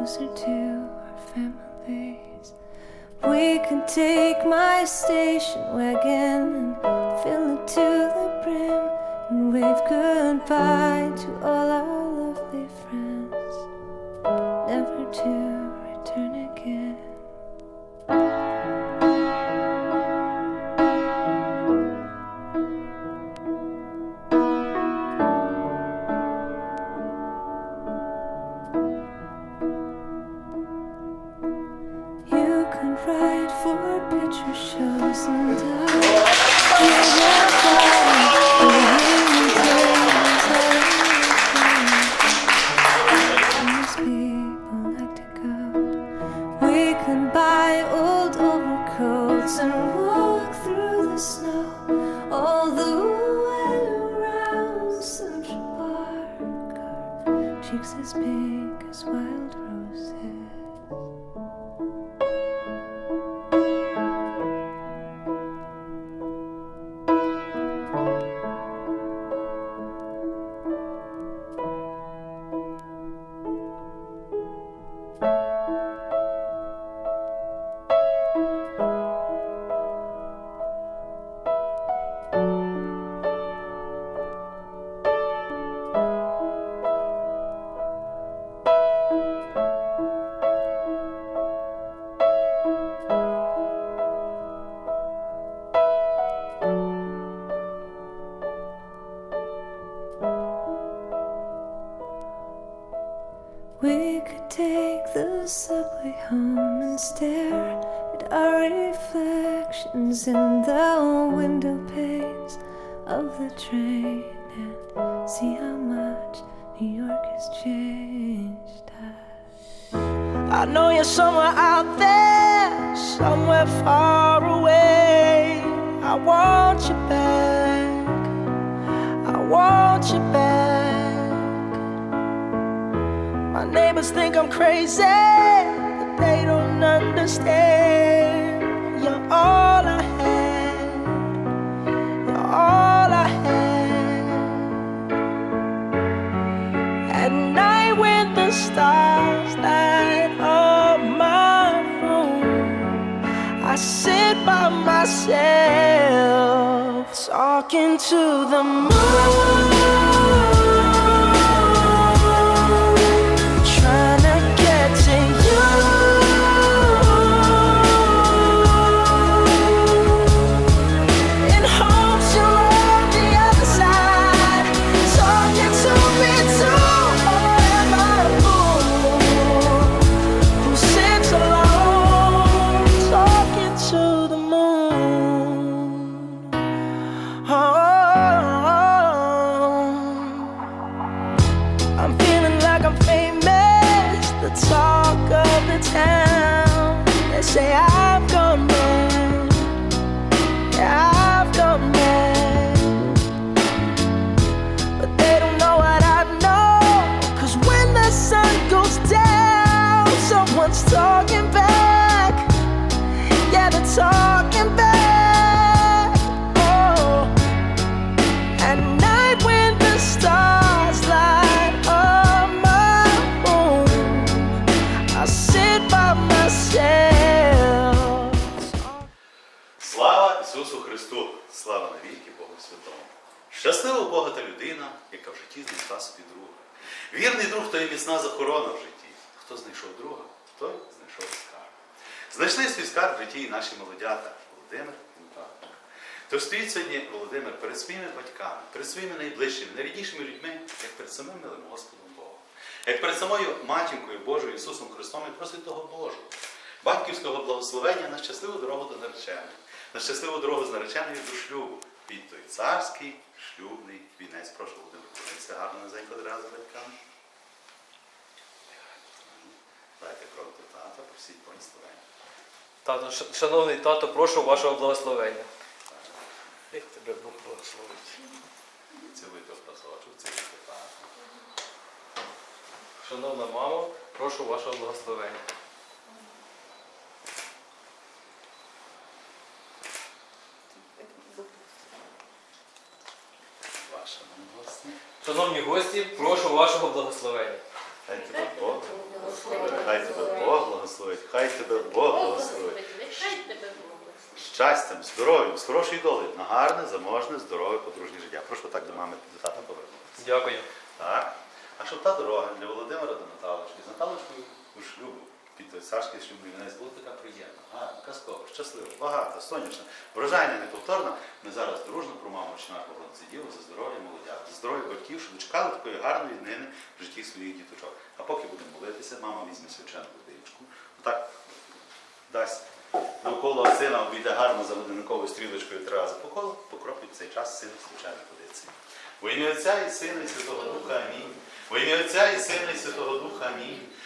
closer to our families. We could take my station wagon and fill it to the brim and wave goodbye to all our and walk through the snow We could take the subway home and stare at our reflections in the window panes of the train and see how much New York has changed us. I know you're somewhere out there, somewhere far away. I want you back. I want you back. Think I'm crazy, but they don't understand. You're all I had. You're all I had. At night when the stars light up my room, I sit by myself talking to the moon. То міцна захорона в житті. Хто знайшов друга, той знайшов скарб. Знайшли свій скарб в житті і наші молодята Володимир і Наталка. Стоїть сьогодні Володимир перед своїми батьками, перед своїми найближчими, найріднішими людьми, як перед самим милим Господом Богом. Як перед самою матінкою Божою Ісусом Христом і просить того Божого, батьківського благословення на щасливу дорогу до нареченої, на щасливу дорогу з нареченою до шлюбу, під той царський шлюбний вінець. Прошу Володимир, це гарно низенько одразу батькам. всі благословення. Тато, шановний тато, прошу вашого благословення. Як тебе Бог благословить. Цілий добросочок, цілий питання. Шановна мамо, прошу вашого благословення. Шановні гості, прошу вашого благословення. Дякую хай тебе Бог благословить, хай тебе Бог благословить. Щастям, здоров'ям, з хорошою долею, на гарне, заможне, здорове, подружнє життя. Прошу так до мами до тата повернутися. Дякую. Так. А щоб та дорога для Володимира до Наталочки, з Наталочкою у шлюбу, під царський шлюб вінець була така приємна, гарна, казкова, щаслива, багата, сонячна, врожайна, неповторна. Ми зараз дружно про маму Чинар сиділи за здоров'я молодят, за здоров'я батьків, щоб чекали такої гарної днини в житті своїх діточок. А поки будемо молитися, мама візьме свячену водичку, отак дасть навколо сина обійде гарно за годинниковою стрілочкою три рази по колу, покропить в цей час сина свяченої водиці. Во ім'я Отця і Сина і Святого Духа Амінь. Во ім'я Отця і Сина і Святого Духа Амінь.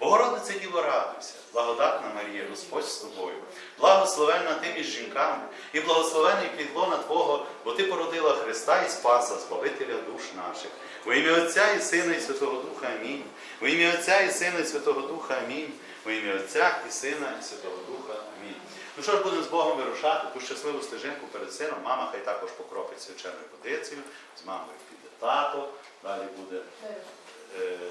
Богородице Діво радуйся, благодатна Марія, Господь з тобою, благословенна ти між жінками, і благословений підлона Твого, бо Ти породила Христа і Спаса, Збавителя душ наших. Во ім'я Отця і Сина і Святого Духа Амінь. Во ім'я Отця і Сина і Святого Духа Амінь. Во ім'я Отця і Сина і Святого Духа Амінь. Ну що ж будемо з Богом вирушати, ту щасливу стежинку перед сином. Мама хай також покропить свяченою водицею, з мамою піде тато, далі буде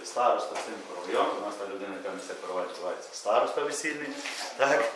староста цим коровйом. У нас та людина, яка несе називається староста весільний. Так.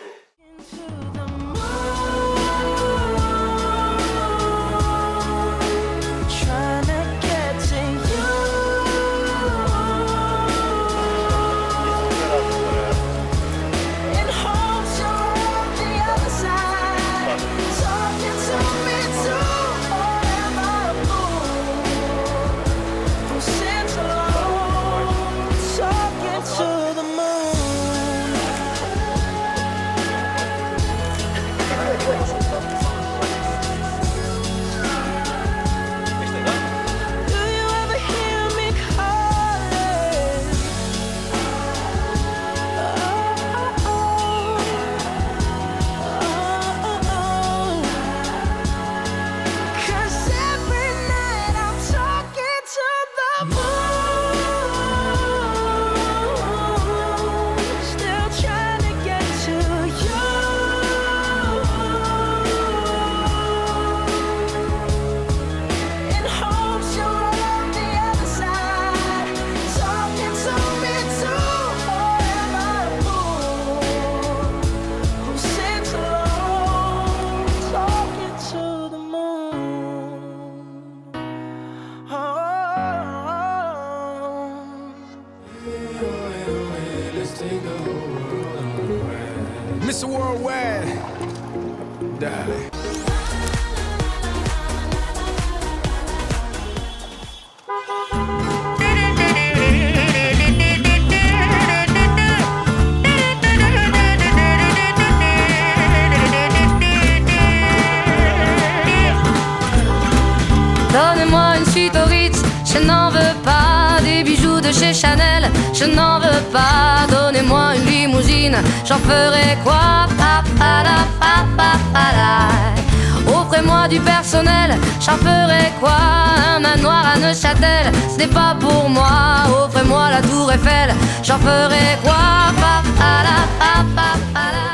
j'en ferai quoi Pa, pa, la, pa, pa, pa, la. Offrez-moi du personnel, j'en ferai quoi Un manoir à Neuchâtel, ce n'est pas pour moi. Offrez-moi la tour Eiffel, j'en ferai quoi Pa, pa, la, pa, pa, pa, la.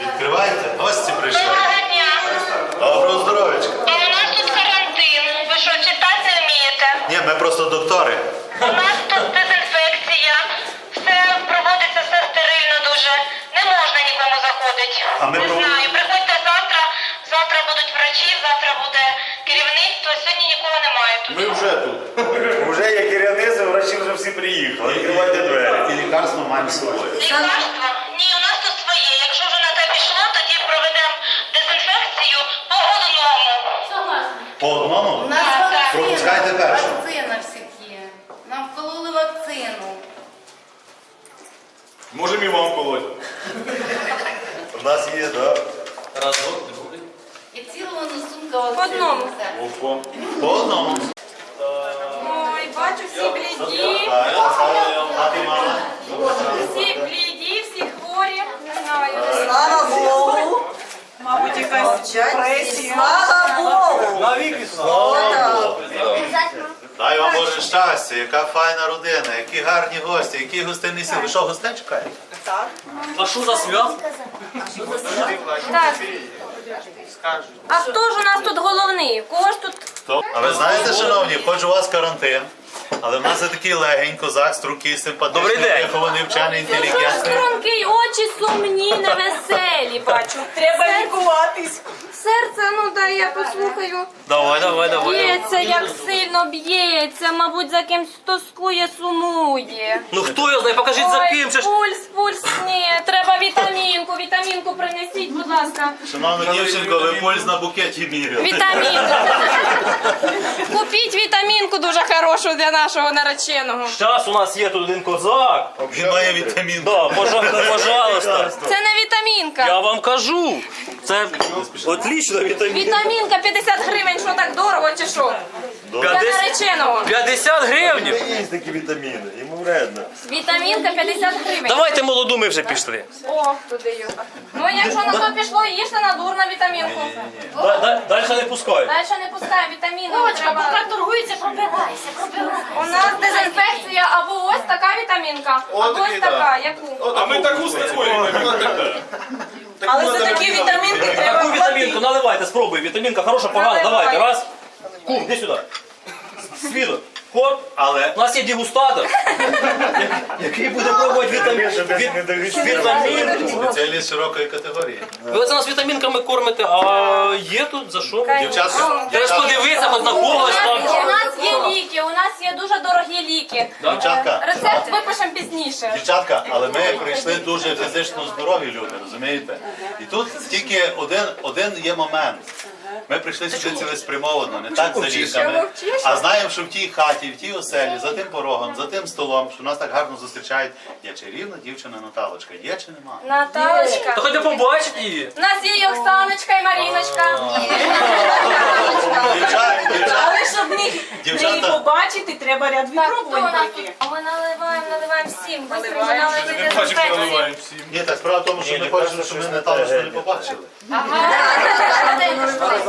Відкривайте, гості прийшли. Доброго дня. Доброго здоров'ячка. А у нас тут карантин. Ви що, читати не вмієте? Ні, ми просто доктори. У нас тут дезінфекція. Все проводиться все стерильно дуже. Не можна нікому заходити. А ми не проводимо- знаю. Приходьте завтра. Завтра будуть врачі, завтра буде керівництво. Сьогодні нікого немає тут. Ми вже тут. Вже є керівництво, врачі вже всі приїхали. Відкривайте двері. І лікарство маємо з собою. Лікарство? Ні, у Можемо і вам колоть. У нас є, так. Разок, другий. І цілого сумка вакцини. одному. По одному. Ой, бачу всі бліді. Так, Хати мала? Всі бліді, всі хворі. Не знаю. Слава Богу! Мабуть, якась депресія. Слава Богу! Навіки Дай вам Боже щастя, яка файна родина, які гарні гості, які гостинні сіли. Ви що, гостей чекаєте? А що за свят? Так. А хто ж у нас тут головний? Кого ж тут? А ви знаєте, шановні, хоч у вас карантин, але в нас є такий легень, козак, стрункий, симпатичний, Добрий день. вихований, вчений, Щось інтелігентний. стрункий, очі сумні, невеселі, бачу. Треба лікуватись. Серце, ну дай я послухаю. Давай, давай, давай. Б'ється, як сильно б'ється, мабуть, за кимсь тоскує, сумує. Ну хто його знає, покажіть за ким. Це ж пульс, пульс, ні, треба вітамінку, вітамінку принесіть, будь ласка. Шановна дівчинко, ви пульс на букеті міряли. Вітамінку. Купіть вітамінку дуже хорошу для нашого нареченого. Зараз у нас є тут один козак. Він має вітамін. Да, пожа- пожалуйста. Це не вітамінка. Я вам кажу. Це отлічна вітамінка. Вітамінка 50 гривень, що так дорого чи що? Для нареченого. 50 гривень. Є такі вітаміни, йому вредно. Вітамінка 50 гривень. Давайте молоду ми вже пішли. О, туди його. Ну, якщо на то пішло, їжте на дур на вітамінку. Далі не пускають. Далі не пускає вітаміни. Треба... торгується, пробирайся, пробирайся. У нас дезінфекція або ось така вітамінка, або ось така, яку. А ми таку з такою. Але за такі вітамінки треба Таку вітамінку наливайте, спробуй. Вітамінка хороша, погана. Наливай. Давайте, раз. Кум, іди сюди. Свідок. Хоп. Але У нас є дегустатор, який буде пробувати вітамін. Догрішив. Вітамінку. спеціаліст широкої категорії. Ви це нас вітамінками кормите, а є тут за що? Дівчатка, Треба ж подивитися, познайомилась У нас є ліки, у нас є дуже дорогі ліки. дівчатка, Рецепт випишемо пізніше. Дівчатка, але ми прийшли дуже фізично здорові люди, розумієте? І тут тільки один, один є момент. Ми прийшли сюди цілеспрямовано, не так за ліками, а знаємо, що в тій хаті, в тій оселі, за тим порогом, за тим столом, що нас так гарно зустрічають, є чарівна дівчина Наталочка. Є чи нема? Наталочка. Та хоча побачить її. У нас є і Оксаночка, і Маріночка. Дівчата, дівчата, Але щоб не, не її Дівчата. побачити, треба ряд випробувань пройти. А Ми наливаємо, наливаємо всім. Быстро Наливаємо. ні, так справа в тому, що ми хочемо, щоб ми Наталочку не побачили.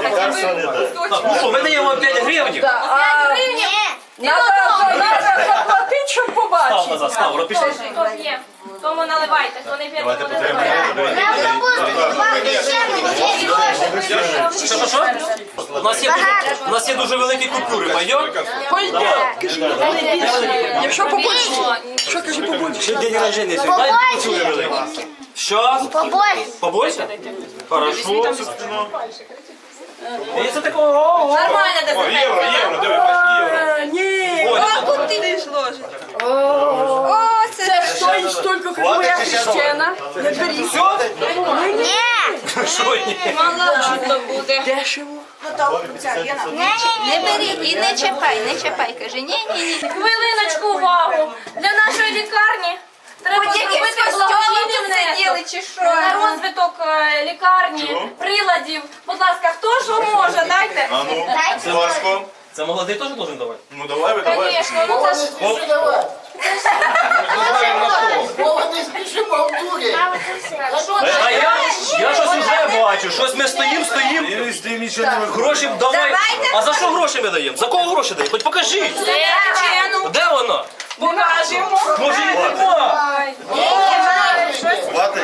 Лікарство не. Ну ми даємо вам 5 гривень. Надо, надо заплатити, щоб Став побачити. назад, став, рот пішли. Хто п'є? Тому наливайте, хто не п'є, тому наливайте. Що, що, що? У нас є дуже, у нас є дуже великі купюри. Пойдем? Якщо побольше, що каже побольше? День рождения сьогодні. Дай купюри великі. Що? Побольше. Побольше? Хорошо. І це такого. Нормальна дезінфекція. Євро, євро, диви, євро. Ні, а куди ти ж ложиш? О, це стоїть стільки, як моя хрещена. Не беріть. Що ні? Маловато буде. Дешево. Не бери і не чіпай, не чіпай. Каже, ні, ні, ні. Хвилиночку увагу. Для нашої лікарні треба зробити благодійний внесок чи що? на розвиток е, лікарні, приладів. Будь ласка, хто що може, дайте. А ну, Ласько. Це молодий теж должен давати? Ну давай, ви давай. Звісно, ну це ж що А я, я щось вже бачу, щось ми стоїм, стоїм. І нічого не. Гроші давай. А за що гроші ми даємо? За кого гроші даємо? Хоч покажіть. це вона? Покажемо. Нема?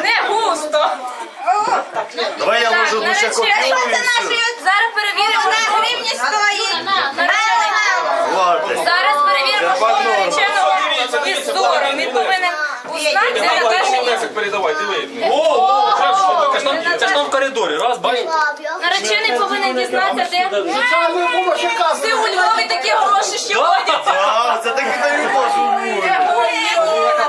Не густо. Давай я ложу одну ще копію і все. Зараз перевіримо, На гривні стоїть. Зараз перевіримо, із зором. Він повинен узнати за те, передавай, диви. О, це ж там- це ж там в коридорі. Раз, бачиш? Наречений повинен дізнатися, де ти у Львові такі гроші, що ходять. А, це таки не можу.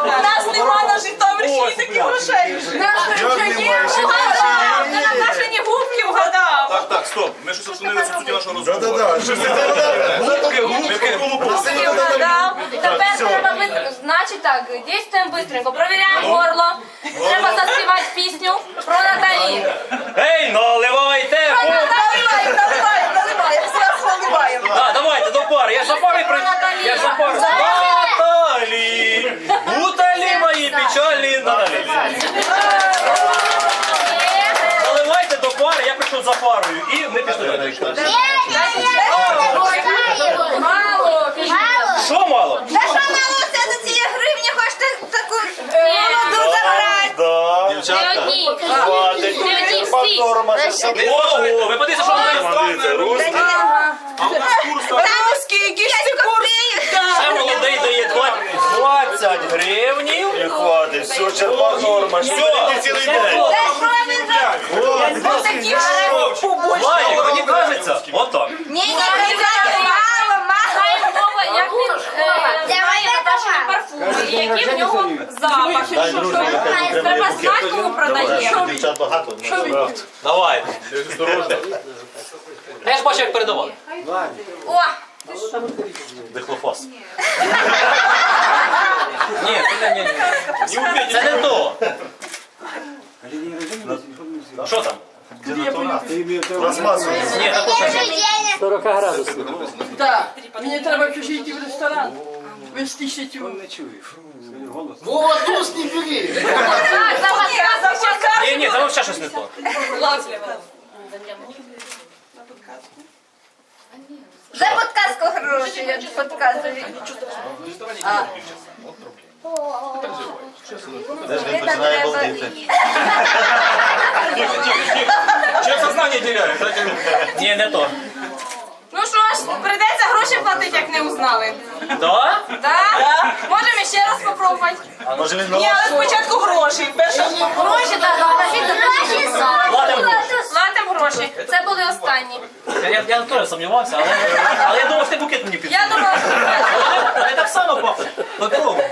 У нас нема на Житомирщині таких грошей. Наш Як немає? Ще Вгадав, ти на наші губки вгадав. Так, так, стоп. Ми щось розсунилися в суті нашого розмову. Да-да-да. Що це Губки, губки. Губки вгадав. Тепер треба быстро. Значить так, дійствуємо быстренько. Провіряємо горло. Треба заспівати пісню про Наталі. Ей, наливайте! Про Наталі. Наливаємо, наливаємо, наливаємо. Зараз наливаємо. А, давайте до пари. Я за пари при... Я за пари. Наталі! пішли далі. Мало, Що мало? Та що малося за ці гривні, хочете таку молоду забрати? Не Дівчатка, одні. Хватить. Не одні всі. Повторимо, що все Ого, ви подивіться, що вона Дивіться, русський. Русські, які ж ці курси? Ще молодий дає 20 гривнів. І все, черпак норма. Що Все, цілий все день? Ваня, мені кажеться, отак. Ні, ні, мало, мало. Мова, як він е, Давай, знає Наташі парфуми, який в нього запах. Треба знати, кому продає. Дівчат багато. ну, Давай. Я ж бачу, як передавали. О, Дихлофос. Ні, це не, ні. Це не то. Що там? Пластмасу. Ні, такого ще. Так, мені треба чужі йти в ресторан. Ви стішите його. так, запах. Ні, ні, там взагалі щось не то. За подказку гроші, я подказую. Де ж він починає балдити? Человек сознание теряет. Ні, не то. Платити, як не узнали. Да? Так? Можемо ще раз спробувати. Може він Ні, але спочатку гроші. Перше Гроші, так, гроші, Платимо гроші. Це були останні. Я, я, теж сумнівався, але, але я думав, що ти букет мені підсунув. Я думала, що Але так само пахне. Попробуй.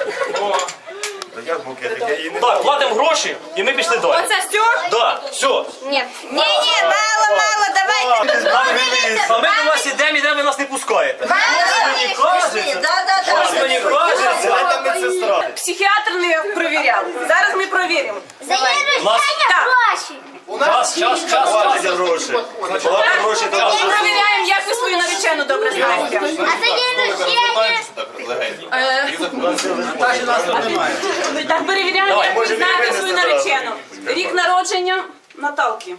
Як букетик, я її не Так, платимо гроші і ми пішли далі. Оце все? Да, все. Ні. Ні, ні, мало, мало, давайте. А ми до вас ідемо, ідемо, ви нас не пускаєте. мені кажеться. Да, да, да. Мені кажеться. Це там медсестра. Психіатр не перевіряв. Зараз ми перевіримо. Нас... Час, час, час, час. гроші. Ми там. перевіряємо, як ви свою наречену добре знаєте. Так перевіряємо, як ви знаєте свою наречену. Рік народження Наталки.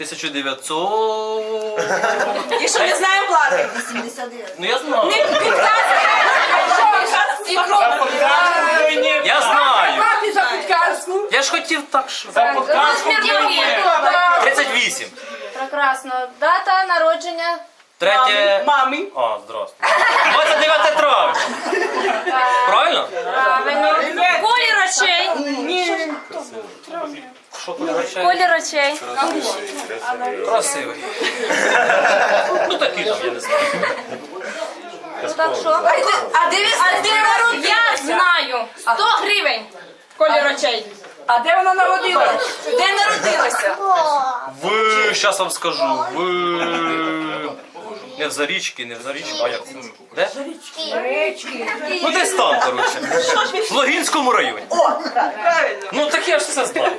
1900... І що ми знаємо плати? Ну я знаю. Не підказує. Я знаю. За підказку. Я ж хотів так, що... Розмір ноги. 38. Прекрасно. Дата народження. Третє... Мамі. А, здравствуй. 29 травня. Правильно? Правильно. Колір очей. Що колір очей? Колір очей. Красивий. Ну такий там, я не знаю. Так що? А де ви А де Я знаю. 100 гривень. Колір очей. А де вона народилася? Де народилася? Ви, зараз вам скажу, ви... Не в Зарічці, не в Зарічці, а як? Де? Ну десь там, коротше. В Логінському районі. О, правильно. Ну так я ж все знаю.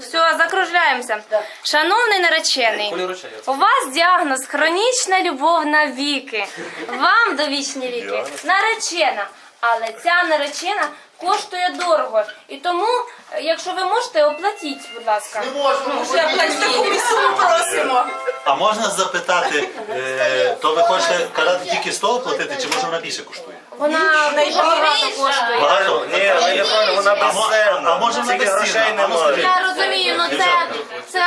Все, закружляємося. Шановний наречений, у вас діагноз хронічна любов на віки. Вам довічні віки наречена. Але ця наречена коштує дорого. І тому, е, якщо ви можете, оплатіть, будь ласка. Вже таку місу просимо. А можна запитати, е, то ви хочете казати тільки 100 платити, чи може вона більше коштує? Вона багато коштує. Багато? Ні, я правильно, вона безценна. а може вона Тільки грошей ну, немає. Я розумію, ну це, це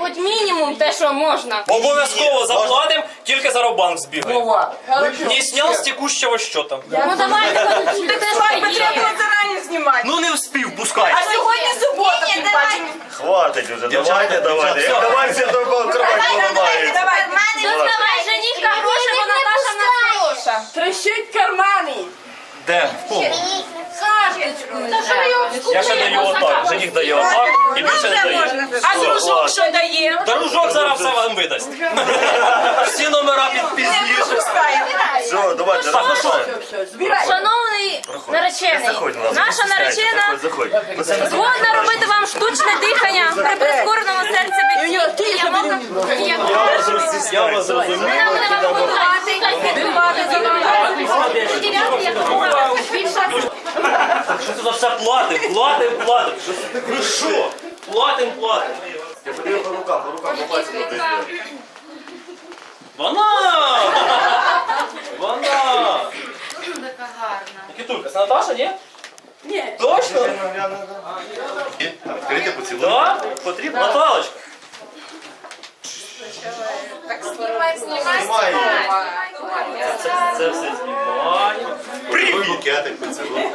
хоч мінімум те, що можна. Обов'язково заплатимо, тільки зараз в банк збігаємо. Не сняв з текущого счета. Ну давайте хоч те, що є. зарані знімати. Ну не вспів, пускай. А сьогодні субота, тим паче. Хватить вже, Дівчата, давайте, давайте. Як давайте, то кровать Давайте, поламається. давайте. Доставай женихка гроші, бо Наташа в нас хороша. Трещить кармани. Де? В кого? Та що ви його Я ще даю отак. Жених дає отак і більше не дає. А дружок що дає? Дружок зараз все вам видасть. Всі номера під пізніше. Все, давайте, Так, ну що? Все, Наречений, Заходь, ласка, наша наречена Заходь, згодна робити вам штучне дихання при прискореному серцебитті. Я вас зрозумів. Вона буде вам готувати, підбивати, задавати, виділяти якомога більше. Що це за все платим, платим, платим. Ну що? Платим, платим. Я подивив по рукам, по рукам, по пальцям. Вона! Вона! Гарна. Кітулька, це Наташа, ні? Ні. Точно? Відкрити поцілуй. Так? Потрібно. Наталочка. Знімай, знімай, Знімай. Це, це все знімаємо. Букетик, поцілуй.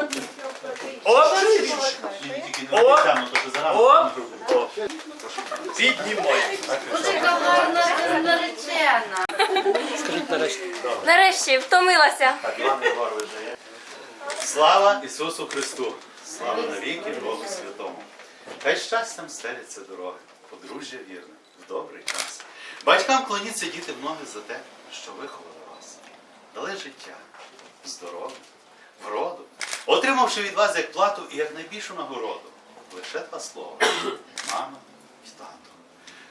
Оп! Тільки не О! обіцяно, то що зараз. О! О! Піднімаємо. Така гарна наречена. Скажіть нарешті. Нарешті втомилася. Так, Іван Єгорович же є. Слава Ісусу Христу! Слава навіки Богу Святому! Хай щастям стеляться дороги, подружжя вірне, в добрий час. Батькам клоніться діти в ноги за те, що виховали вас. Дали життя, здоров'я, вроду, отримавши від вас як плату і як найбільшу нагороду. Лише два слова мама і тато.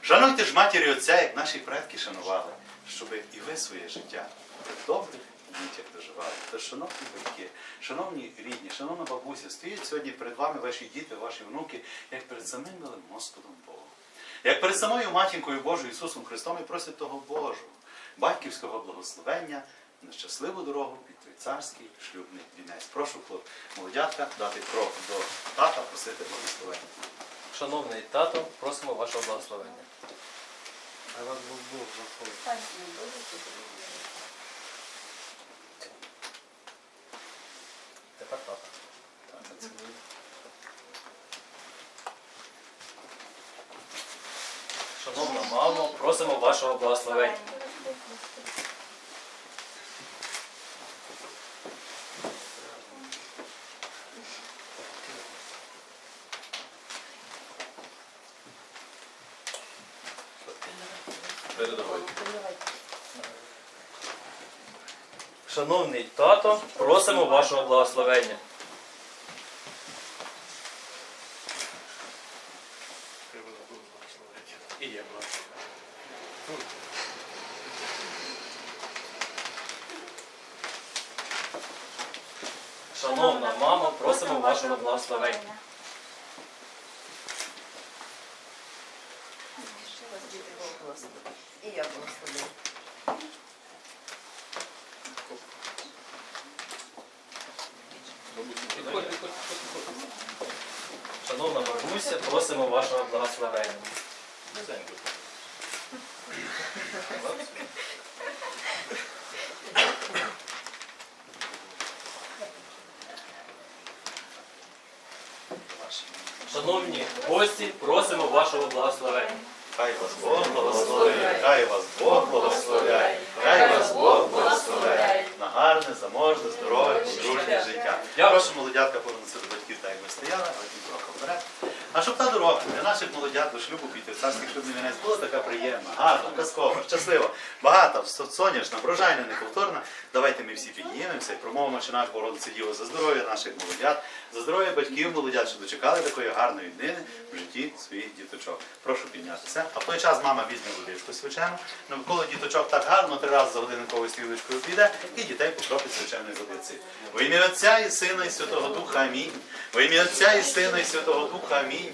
Шануйте ж матір і отця, як наші предки шанували, щоби і ви своє життя в добрих дітях доживали. Тож, шановні батьки, шановні рідні, шановна бабуся, стоять сьогодні перед вами ваші діти, ваші внуки, як перед самим милим Господом Богом. Як перед самою матінкою Божою Ісусом Христом і просять того Божого, батьківського благословення на щасливу дорогу під той царський шлюбний вінець. Прошу, хлоп, молодятка, дати крок до тата, просити благословення. Шановний тато, просимо вашого благословення. Тепер тато. Тата цілує. Шановна мамо, просимо вашого благословення. Шановний тато, просимо вашого благословення. І я Шановна мамо, просимо вашого благословення. І я благословлю. Шановна бабуся, просимо вашого благословення. Шановні гості, просимо вашого благословення. Хай вас Бог благословляє, хай вас Бог благословляє, хай вас Бог благословляє на гарне, заможне, здорове, подружнє життя. Прошу молодятка повернутися до батьків, так як ми стояли, але ті трохи вперед. А щоб та дорога для наших молодят до шлюбу піти, царський шлюбний вінець була така приємна, гарна, казкова, щаслива, багата, сонячна, врожайна, неповторна. Давайте ми всі піднімемося і промовимо, чи наш Богородице Діво за здоров'я наших молодят, за здоров'я батьків молодят, що дочекали такої гарної днини в житті своїх діточок. Прошу піднятися. А в той час мама візьме водичку свячену, навколо діточок так гарно три рази за годинниковою стрілочкою піде і дітей покропить свяченої водиці. Во ім'я Отця і Сина і Святого Духа Амінь. Во ім'я Отця і Сина і Святого Духа Амінь.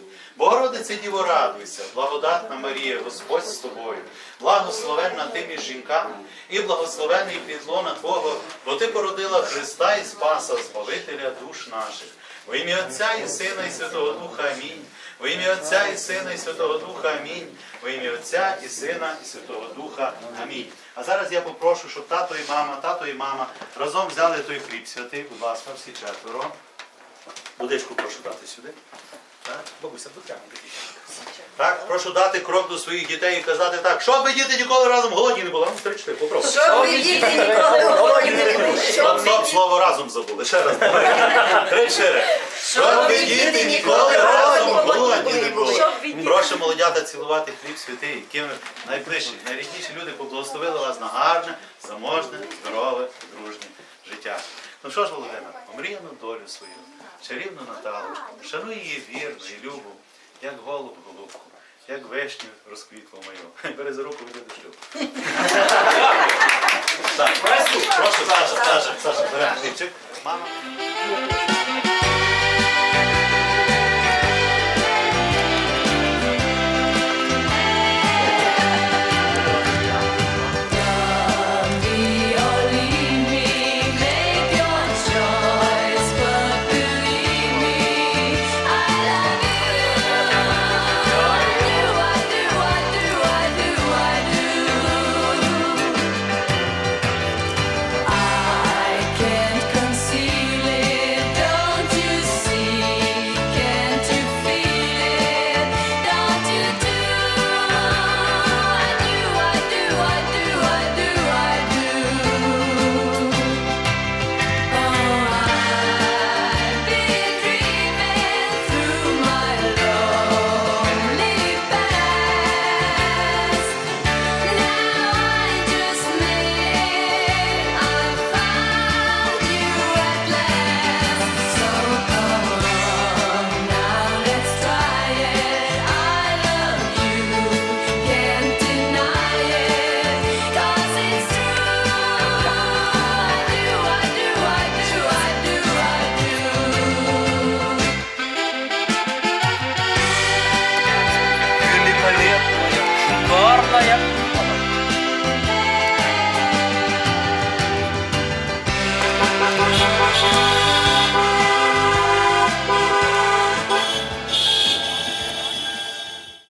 Богородице Діво, радуйся, благодатна Марія, Господь з тобою, благословенна ти між жінками, і благословений підлона Твого, бо ти породила Христа і Спаса, Збавителя душ наших. Во ім'я Отця і Сина, і Святого Духа Амінь. Во ім'я Отця і Сина, і Святого Духа Амінь. Во ім'я Отця і Сина, і Святого Духа Амінь. А зараз я попрошу, щоб тато і мама, тато і мама разом взяли той хліб святий, будь ласка, всі четверо. Водичку прошу дати сюди. Бабуся, тут прямо. Так, прошу дати крок до своїх дітей і казати так, щоб ви діти ніколи разом голодні не були. Ну, три чотири, попробуй. Щоб ви діти ніколи голодні не були. Стоп, стоп, слово разом забули. Ще раз. Три чотири. Щоб ви діти ніколи разом голодні не були. Прошу молодята цілувати хліб святий, яким найближчі, найрідніші люди поблагословили вас на гарне, заможне, здорове, дружнє життя. Ну що ж, Володимир, омріяну долю свою, чарівну Наталу, шануй її вірно і любу, як голуб голубку, як вишню розквітлу мою. Бери за руку, веди до шлюбу. Так, прошу, Саша, Саша, Саша, беремо хлібчик. Мама.